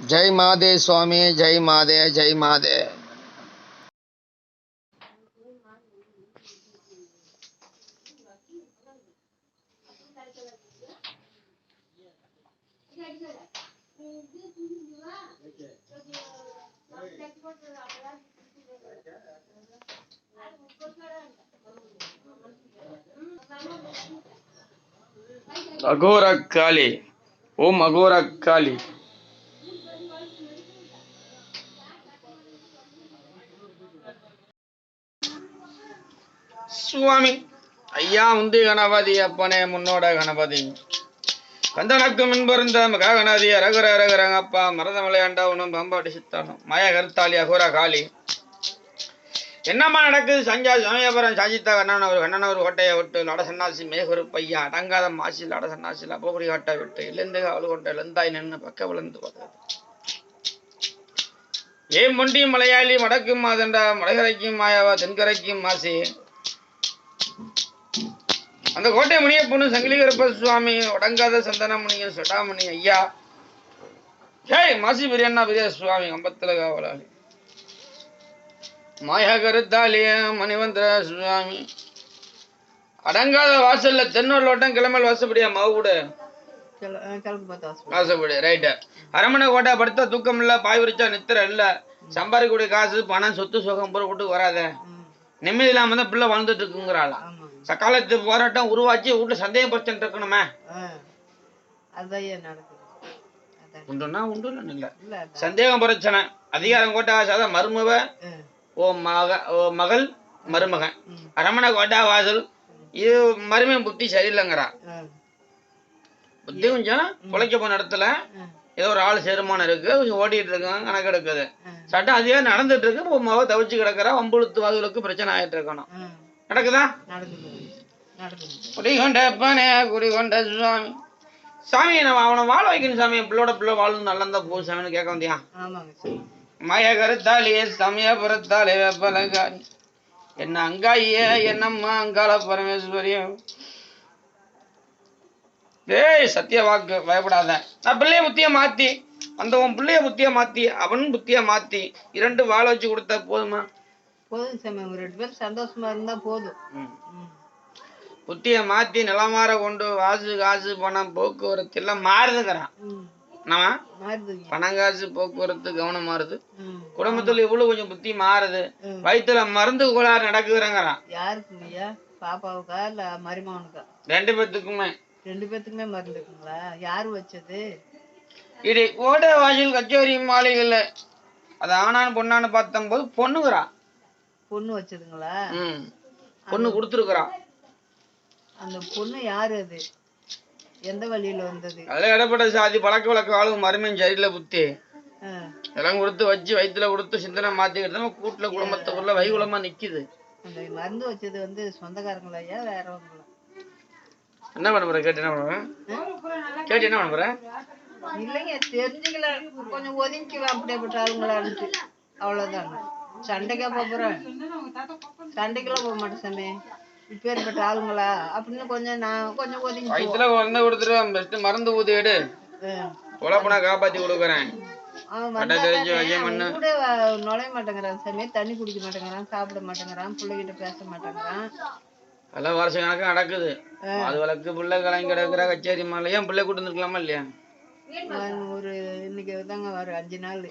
ஜெய் மாதே சுவாமி ஜெய் மாதே ஜெய் மாதே அகோர காளி ஓம் அகோர காளி சுவாமி. ஐயா முந்தி கணபதி அப்பனே முன்னோட கணபதி. கந்தனக்கு முன்பருந்த மகா கணபதி அரகுரங்கப்பா அரகரங்கப்பா அண்டா மலையாண்டா உணும் பம்பாட்டி சித்தானும் மய கருத்தாளி அகோர காளி. என்னம்மா நடக்குது? சஞ்சா சமயபுரம் சாஜித்தா கண்ணன் அவர் கண்ணன் ஒரு கோட்டையை விட்டு லட சன்னாசி மேகொரு பையா அடங்காத மாசி லட சன்னாசி அப்பகுடி காட்டை விட்டு இழந்து அவள் கொண்ட இழந்தாய் நின்று பக்க விழுந்து பார்த்தது ஏன் மொண்டி மலையாளி மடக்கும் மாதண்டா மடகரைக்கும் மாயாவா தென்கரைக்கும் மாசி? அந்த கோட்டை முனிய பொண்ணு சங்கிலிகரப்ப சுவாமி உடங்காத சந்தனமுனிய சொடாமணி ஐயா. ஹேய் மாசி பிரியண்ணா பெரிய சுவாமி அம்பத்துல காவலாளி. மாயா கருத்தாளிய மணிவந்திர சுவாமி. அடங்காத வாசல்ல தென்னூர் லோட்டம் கிளம்பல் வாசப்படியா பார்த்து ஹாஸ்பிட்டல் வாசப்படி ரைட்டு அரமனை கோட்டை படுத்தா தூக்கம் இல்ல பாய் விரிச்சா நித்திர இல்ல. சம்பாதிக்கக்கூடிய காசு பணம் சொத்து சுகம் பூரா விட்டு வராத. நிம்மதி இல்லாம தான் பிள்ளை வாழ்ந்துட்டு இருக்குங்கிறாளா சக்காலத்து போராட்டம் உருவாச்சு வீட்டுல சந்தேகம் பிரச்சனை இருக்கணுமே. உண்டுன்னா உண்டு இல்ல சந்தேகம் பிரச்சனை. அதிகாரம் கோட்டை வாசல் மருமவ ஆ, ஓ மக ஓ மகள் மருமகன். ம், அரமனை கோட்டா வாசல் இது மருமகன் புத்தி சரியில்லைங்கிறா. புத்தி கொஞ்சம் குலைக்க போன இடத்துல ஏதோ ஒரு ஆள் சேருமானம் இருக்கு கொஞ்சம் ஓடிட்டு இருக்காங்க கணக்கு எடுக்குது. சட்டம் அதிகம் நடந்துட்டு இருக்கு மக தவிச்சு கிடக்குறா வம்புழுத்து வாதுகளுக்கு பிரச்சனை ஆயிட்டு இருக்கணும். நடக்குதா? நடக்குது. குடிகொண்ட சுவாமி. சாமி நம்ம அவனை வாழ வைக்கணும் சாமி. பிள்ளோட பிள்ளை வாழணும் நல்லா இருந்தா போ சாமின்னு கேட்க வந்தியா? மய கருத்தாளியே சமயபுரத்தாலே வெப்பலங்காரி. என்ன அங்காயே என்னம்மா அங்காள பரமேஸ்வரியம் டேய் சத்திய வாக்கு பயப்படாத. நான் பிள்ளைய புத்திய மாத்தி அந்த உன் பிள்ளைய புத்திய மாத்தி அவன் புத்திய மாத்தி இரண்டு வாழ வச்சு கொடுத்தா போதுமா? போதும் சாமி. அவங்க ரெண்டு பேரும் சந்தோஷமா இருந்தா போதும். புத்திய மாத்தி நிலமாற கொண்டு வாசு காசு பணம் போக்குவரத்து எல்லாம் மாறுதுங்கிறான் பணம் காசு போக்குவரத்து கவனம் மாறுது. குடும்பத்துல இவ்வளவு கொஞ்சம் புத்தி மாறுது. வயிற்றுல மருந்து கோளாறு நடக்குதுங்கிறான் யாருக்குங்க ஐயா பாப்பாவுக்கா இல்ல மருமகனுக்கா? ரெண்டு பேத்துக்குமே. ரெண்டு பேத்துக்குமே மருந்து இருக்குங்களா யாரு வச்சது? இது கோட்டை வாசல் கச்சேரி மாளிகையில் அது ஆணான்னு பொண்ணான்னு பார்த்தம்போது பொண்ணுங்கிறா. பொண்ணு வச்சதுங்களா? ம். பொண்ணு கொடுத்துருக்குறா. அந்த பொண்ணு யாரு அது? எந்த வழியில வந்தது? அதில் இடப்பட்ட சாதி பழக்க வழக்க ஆளும் மருமையும் சரியில்லை புத்தி இதெல்லாம் கொடுத்து வச்சு வயிற்றுல கொடுத்து சிந்தனை மாற்றிக்கிட்டு நம்ம கூட்டில் குடும்பத்துக்குள்ள வைகுலமாக நிற்கிது அந்த மருந்து வச்சது வந்து சொந்தக்காரங்களா ஐயா வேறவங்களா என்ன பண்ண போற? கேட்டு என்ன பண்ண போற? கேட்டு என்ன பண்ண போற? இல்லைங்க தெரிஞ்சுக்கல. கொஞ்சம் ஒதுங்கிக்குவேன் அப்படியேப்பட்ட ஆளுங்களான்ட்டு அவ்வளவுதாங்க சண்டைக்கா போறேன் சண்டைக்கெல்லாம் போக மாட்டேன் சாமி. இப்பேற்பட்ட ஆளுங்களா? அப்படின்னு கொஞ்சம் நான் கொஞ்சம் ஒதுங்கி வயிற்றுல மருந்து கொடுத்துட்டு பெஸ்ட்டு மருந்து ஊதி எடு. உழப்பனா காப்பாற்றி கொடுக்குறேன். வந்தா கூட நுழைய மாட்டேங்கிறான் சாமி. தண்ணி குடிக்க மாட்டேங்கிறான் சாப்பிட மாட்டேங்கிறான் பிள்ளைகிட்ட பேச மாட்டேங்கிறான். எல்லாம் வருஷ கணக்கு நடக்குது. அது வழக்கு பிள்ளை கிடக்குற கச்சேரி மாலை ஏன் பிள்ளை கூட்டு வந்துருக்கலாமா இல்லையா? ஒரு இன்னைக்கு தாங்க வர அஞ்சு நாள்.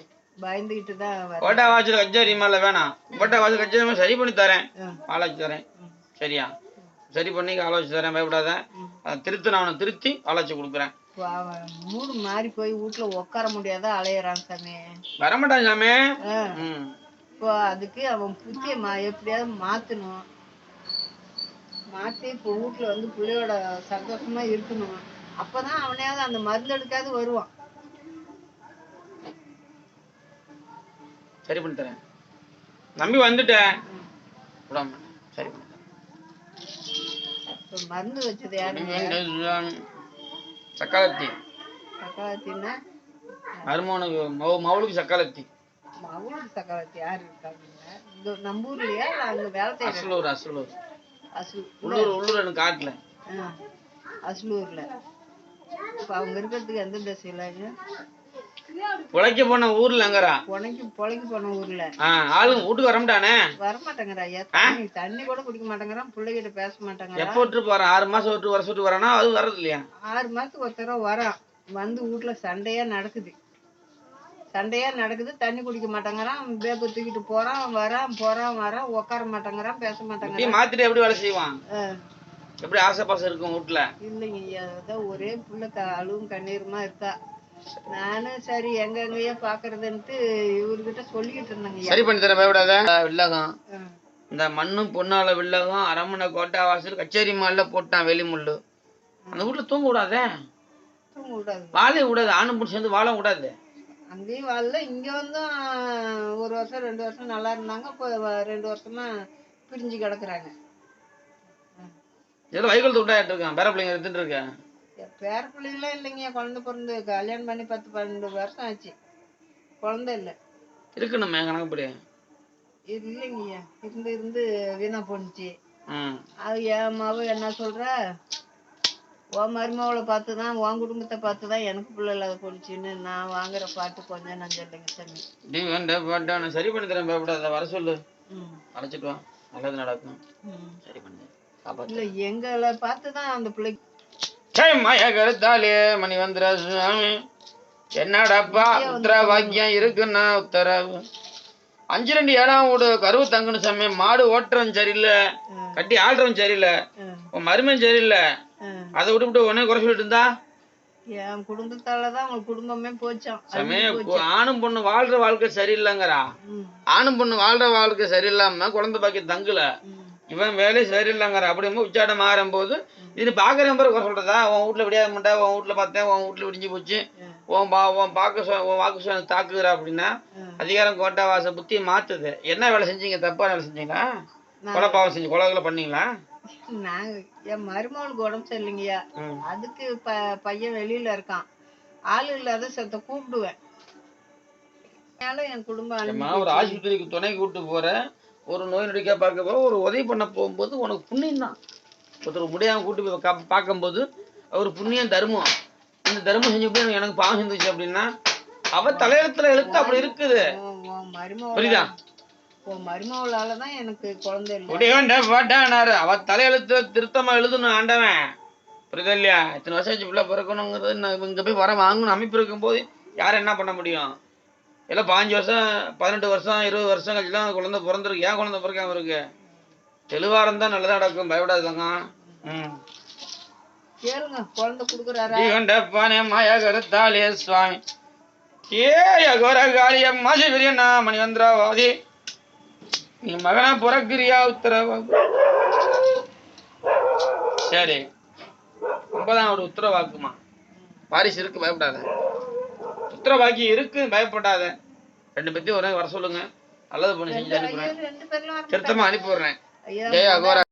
பயந்துகிட்டு தான் வர கோட்டா வாசல் கச்சேரி மாலை வேணாம். கோட்டா வாசல் கச்சேரி சரி பண்ணி தரேன். ஆலோசி தரேன். சரியா? சரி பண்ணி ஆலோசி தரேன் பயப்படாத. திருத்து நான் அவனை திருத்தி ஆலோசி கொடுக்குறேன். மூடு மாறி போய் வீட்டுல உட்கார முடியாத அலையறான் சாமி. வரமாட்டான் சாமி. இப்போ அதுக்கு அவன் புத்திய மா எப்படியாவது மாத்தணும். மாத்தி இப்போ வீட்டுல வந்து பிள்ளையோட சந்தோஷமா இருக்கணும். அப்பதான் அவனையாவது அந்த மருந்து எடுக்காது வருவான். சரி பண்ணி தரேன் நம்பி வந்துட்டேன். விடாம. சரி பண்ணி தரேன். இப்போ மருந்து வச்சது சாமி. சக்காலத்தி. சக்கராத்தின்னா மருமகனுக்கு மவு மவுளுக்கு சக்காலத்தி. அவளுக்கு சக்கராத்தி யாரு இருக்காங்க? இந்த நம்ம ஊர்லயா? அங்க வேலை செய்யற அசலூர் அசலூர் அசல் உள்ளூர் உள்ளூர் எனக்கு காட்டல அசலூர்ல இப்ப அவங்க இருக்கிறதுக்கு எந்த திசையில உழைக்க போன ஊர்லங்கிறா உனக்கு பொழைக்கு போன ஊர்ல. ஆளுங்க வீட்டுக்கு வரமாட்டானே வரமாட்டேங்கிறா தண்ணி கூட குடிக்க மாட்டேங்கிறான் பிள்ளைகிட்ட பேச மாட்டேங்கிறான் எப்போ விட்டு போறான் ஆறு மாசம் விட்டு வருஷம் விட்டு வரானா? அது வர்றது இல்லையா? ஆறு மாசத்துக்கு ஒரு தடவை வரான் வந்து வீட்டுல சண்டையா நடக்குது. சண்டையா நடக்குது. தண்ணி குடிக்க மாட்டேங்கிறான் பேப்பை தூக்கிட்டு போறான் வரான் போறான் வரான் உட்கார மாட்டேங்கிறான் பேச மாட்டேங்கிறான். மாத்திட்டு எப்படி வேலை செய்வான்? எப்படி ஆசை பாசம் இருக்கும் வீட்டுல? இல்லைங்க அதான் ஒரே புள்ள அழுவும் கண்ணீருமா இருக்கா? நானும் சரி எங்க எங்கேயோ பாக்குறதுன்ட்டு இவர்கிட்ட சொல்லிக்கிட்டு இருந்தேங்க. சரி பண்ணி தர பயப்படாத. வில்லகம். இந்த மண்ணும் பொன்னால வில்லகம் அரண்மனை கோட்டை வாசல் கச்சேரி மால்ல போட்டான் வெளிமுள்ளு அந்த வீட்டுல தூங்க கூடாதே தூங்க விடாது. வாழை கூடாது ஆணும் பொண்ணு சேர்ந்து வாழ கூடாது அங்கேயும் வரல இங்க வந்தும் ஒரு வருஷம் ரெண்டு வருஷம் நல்லா இருந்தாங்க. இப்போ ரெண்டு வருஷமா பிரிஞ்சு கிடக்குறாங்க. ஏதோ வைக்கல் துண்டாயிட்டு இருக்கான். பேர பிள்ளைங்க எடுத்துட்டு இருக்கேன் பேர பிள்ளைங்களாம் இல்லைங்க. குழந்தை பிறந்து கல்யாணம் பண்ணி பத்து பன்னெண்டு வருஷம் ஆச்சு. குழந்தை இல்லை. இருக்கணுமே கணக்குப்படி இல்லைங்கய்யா இருந்து இருந்து வீணா போணுச்சு. அது என் மவ என்ன சொல்றா? உன் மருமவளை பார்த்து தான் உன் குடும்பத்தை பார்த்து தான் எனக்கு பிள்ளை இல்லாத போணுச்சுன்னு நான் வாங்குற பாட்டு கொஞ்சம் நான் சொல்லுங்க சாமி. நீ வேண்ட பாட்டான சரி பண்ணி தரேன் பயப்படாத வர சொல்லு. அழைச்சிட்டு வா. நல்லது நடக்கும். சரி பண்ணு. இல்லை எங்களை பார்த்து தான் அந்த பிள்ளைக்கு மாயா கருத்தாலே மணி வந்துர சுவாமி என்னடாப்பா உத்தர வாக்கியம் இருக்குன்னா உத்தரவு? அஞ்சு ரெண்டு ஏழாம் வீடு கருவு தங்கணும் சாமி மாடு ஓட்டுறவன் சரியில்லை. கட்டி ஆள்றவன் சரியில்லை உன் மருமன் சரியில்லை. அதை விட்டுவிட்டு உடனே குறை சொல்லிட்டு இருந்தா? என் குடும்பத்தால தான் அவங்க குடும்பமே போச்சாம். சாமி அழிஞ்சு போச்சு. ஆணும் பொண்ணு வாழ்ற வாழ்க்கை சரியில்லைங்கிறா. ஆணும் பொண்ணு வாழ்ற வாழ்க்கை சரியில்லாம குழந்தை பாக்கி தங்கல. இவன் வேலை சரியில்லைங்கிற அப்படிங்கும்போது உச்சாட்டம் மாறும்போது இது பாக்குறேன் பிறகு சொல்றதா உன் வீட்டுல விடியாத மாட்டா உன் வீட்டுல பார்த்தேன் உன் வீட்டுல விடிஞ்சு போச்சு. உன் பா உன் பார்க்க சொ உன் வாக்கு சொன்ன தாக்குகிற அப்படின்னா. அதிகாரம் கோட்டா வாச புத்தியை மாத்துது. என்ன வேலை செஞ்சீங்க? தப்பா வேலை செஞ்சீங்களா? கொலை பாவம் செஞ்சு கொலை பண்ணீங்களா? நாங்க என் மருமகளுக்கு உடம்பு சரியில்லைங்கய்யா. அதுக்கு ப பையன் வெளியில இருக்கான். ஆள் இல்லாத செத்த கூப்பிடுவேன். என் குடும்பம் ஒரு ஆஸ்பத்திரிக்கு துணைக்கு கூட்டு போற ஒரு நோய் நொடிக்கா பார்க்க போற ஒரு உதவி பண்ண போகும்போது உனக்கு புண்ணியம் தான். ஒருத்தர் முடியாம கூட்டு போய் கா- பார்க்கும்போது அவர் புண்ணியம் தர்மம். இந்த தர்மம் செஞ்சு போய் எனக்கு பாவம் செஞ்சுச்சு அப்படின்னா அவ தலையெழுத்துல எழுத்து அப்படி இருக்குது. புரியுதா? உன் மருமகளால தான் எனக்கு குழந்தை இல்லை. அவ தலையெழுத்துல திருத்தமா எழுதணும் ஆண்டவன். புரியுதா இல்லையா? இத்தனை வருஷம் வச்சு பிள்ளை பிறக்கணுங்கிறது நான் இங்க போய் வர வாங்கணும் அமைப்பு இருக்கும்போது யார் என்ன பண்ண முடியும்? எல்லாம் பாஞ்சு வருஷம் பதினெட்டு வருஷம் இருபது வருஷம் கழிச்சு தான் குழந்தை பிறந்திருக்கு. ஏன் குழந்தை பிறக்காம இருக்கு? தெளிவா இருந்தா நல்லதா நடக்கும். பயப்படாதங்க ம். கேளுங்க குழந்தை குடுக்குறாரா? ஜீவண்ட பானே மாயா கருத்தாலே சுவாமி. ஏ அகோர காளிய மாசி பிரியனா மணிவந்திராவாதி நீ மகனா பிறக்கிறியா உத்தரவா? சரி. ஒன்பதாம் ஒரு உத்தரவாக்குமா? வாரிசு இருக்கு பயப்படாத. உத்தரவாக்கி இருக்கு பயப்படாத. ரெண்டு பேத்தையும் ஒரே வர சொல்லுங்க. நல்லது பண்ணி செஞ்சு அனுப்புறேன். திருத்தமா அனுப்பி விடுறேன் ஐயா ஜெய அகோரா.